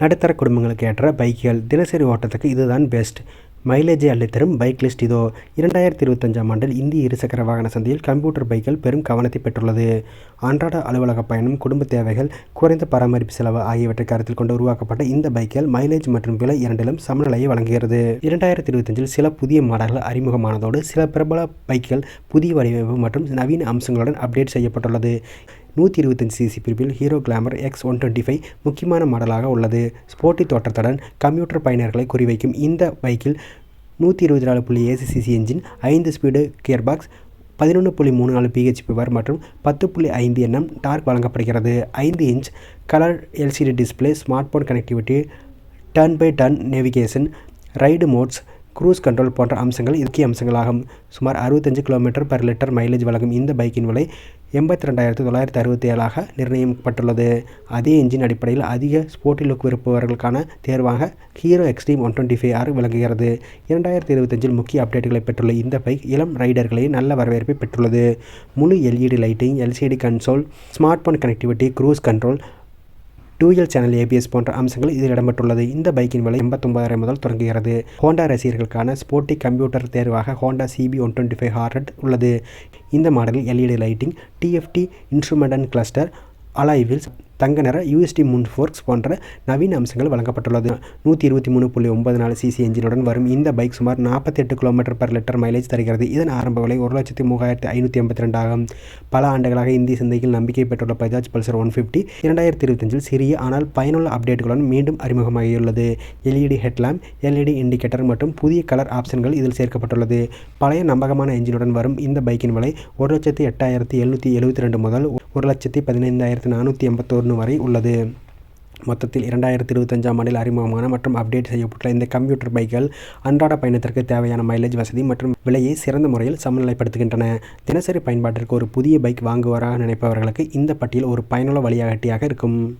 நடுத்தர குடும்பங்களுக்கு ஏற்ற பைக்குகள் தினசரி ஓட்டத்துக்கு இதுதான் பெஸ்ட் மைலேஜை அள்ளித்தரும் பைக் லிஸ்ட் இதோ இரண்டாயிரத்தி இருபத்தஞ்சாம் ஆண்டில் இந்திய இருசக்கர வாகன சந்தையில் கம்ப்யூட்டர் பைக்குகள் பெரும் கவனத்தை பெற்றுள்ளது. அன்றாட அலுவலக பயணம் குடும்ப தேவைகள் குறைந்த பராமரிப்பு செலவு ஆகியவற்றை கருத்தில் கொண்டு உருவாக்கப்பட்ட இந்த பைக்குகள் மைலேஜ் மற்றும் விலை இரண்டிலும் சமநிலையை வழங்குகிறது. இரண்டாயிரத்தி இருபத்தஞ்சில் சில புதிய மாடல்கள் அறிமுகமானதோடு சில பிரபல பைக்குகள் புதிய வடிவமைப்பு மற்றும் நவீன அம்சங்களுடன் அப்டேட் செய்யப்பட்டுள்ளது. நூற்றி இருபத்தஞ்சி சிசி பிரிவில் Hero Glamour X one twenty five முக்கியமான மாடலாக உள்ளது. ஸ்போர்ட்டி தோற்றத்துடன் கம்ப்யூட்டர் பயனர்களை குறிவைக்கும் இந்த பைக்கில் நூற்றி இருபத்தி நாலு புள்ளி ஏசி சிசி என்ஜின் ஐந்து ஸ்பீடு கியர் பாக்ஸ் பதினொன்று புள்ளி மூணு நாலு பிஹெச் பவர் மற்றும் பத்து புள்ளி ஐந்து எண்ணம் டார்க் வழங்கப்படுகிறது. ஐந்து inch colour LCD display smart phone connectivity turn by turn navigation ride modes cruise control போன்ற அம்சங்கள் முக்கிய அம்சங்களாகும். சுமார் அறுபத்தஞ்சு கிலோமீட்டர் பர் லிட்டர் மைலேஜ் வழங்கும் இந்த பைக்கின் விலை எண்பத்தி ரெண்டாயிரத்து தொள்ளாயிரத்தி அறுபத்தி ஏழாக நிர்ணயிக்கப்பட்டுள்ளது. அதே இன்ஜின் அடிப்படையில் அதிக ஸ்போர்ட்டி லுக் விருப்பவர்களுக்கான தேர்வாக Hero Xtreme one twenty five R விளங்குகிறது. இரண்டாயிரத்தி இருபத்தஞ்சில் முக்கிய அப்டேட்டுகளை பெற்றுள்ள இந்த பைக் இளம் ரைடர்களை நல்ல வரவேற்பை பெற்றுள்ளது. முழு LED lighting LCD console smart phone connectivity cruise control dual channel ABS போன்ற அம்சங்கள் இதில் இடம்பெற்றுள்ளது. இந்த பைக்கின் விலை எண்பத்தொன்பதாயிரம் முதல் தொடங்குகிறது. ஹோண்டா ரசிகர்களுக்கான ஸ்போர்ட்டி கம்ப்யூட்டர் தேர்வாக Honda CB one twenty five heart உள்ளது. இந்த மாடலில் LED lighting TFT instrument and cluster alloy wheels தங்க நிற யூஎஸ்டி முன் ஃபோர்க்ஸ் போன்ற நவீன அம்சங்கள் வழங்கப்பட்டுள்ளது. நூற்றி இருபத்தி மூணு புள்ளி ஒன்பது நாலு சிசி என்ஜினுடன் வரும் இந்த பைக் சுமார் நாற்பத்தி எட்டு கிலோமீட்டர் பர் லிட்டர் மைலேஜ் தருகிறது. இதன் ஆரம்ப விலை ஒரு லட்சத்தி மூவாயிரத்தி ஐநூற்றி எண்பத்தி ரெண்டு ஆகும். பல ஆண்டுகளாக இந்திய சந்தையில் நம்பிக்கை பெற்றுள்ள பஜாஜ் பல்சர் ஒன் ஃபிஃப்டி இரண்டாயிரத்தி இருபத்தஞ்சில் சிறிய ஆனால் பயனுள்ள அப்டேட்டுகளுடன் மீண்டும் அறிமுகமாகியுள்ளது. எல்இடி ஹெட்லாம்ப் எல்இடி இண்டிகேட்டர் மற்றும் புதிய கலர் ஆப்ஷன்கள் இதில் சேர்க்கப்பட்டுள்ளது. பழைய நம்பகமான என்ஜினுடன் வரும் இந்த பைக்கின் விலை ஒரு லட்சத்தி எட்டாயிரத்தி எழுநூற்றி எழுபத்தி ரெண்டு முதல் ஒரு லட்சத்தி பதினைந்தாயிரத்தி நானூற்றி எண்பத்தோரு வரை உள்ளது. மொத்தத்தில் இரண்டாயிரத்தி இருபத்தஞ்சாம் ஆண்டில் அறிமுகமான மற்றும் அப்டேட் செய்யப்பட்டுள்ள இந்த கம்ப்யூட்டர் பைக்குகள் அன்றாட பயணத்திற்கு தேவையான மைலேஜ் வசதி மற்றும் விலையை சிறந்த முறையில் சமநிலைப்படுத்துகின்றன. தினசரி பயன்பாட்டிற்கு ஒரு புதிய பைக் வாங்குவராக நினைப்பவர்களுக்கு இந்த பட்டியல் ஒரு பயனுள்ள வழிகாட்டியாக இருக்கும்.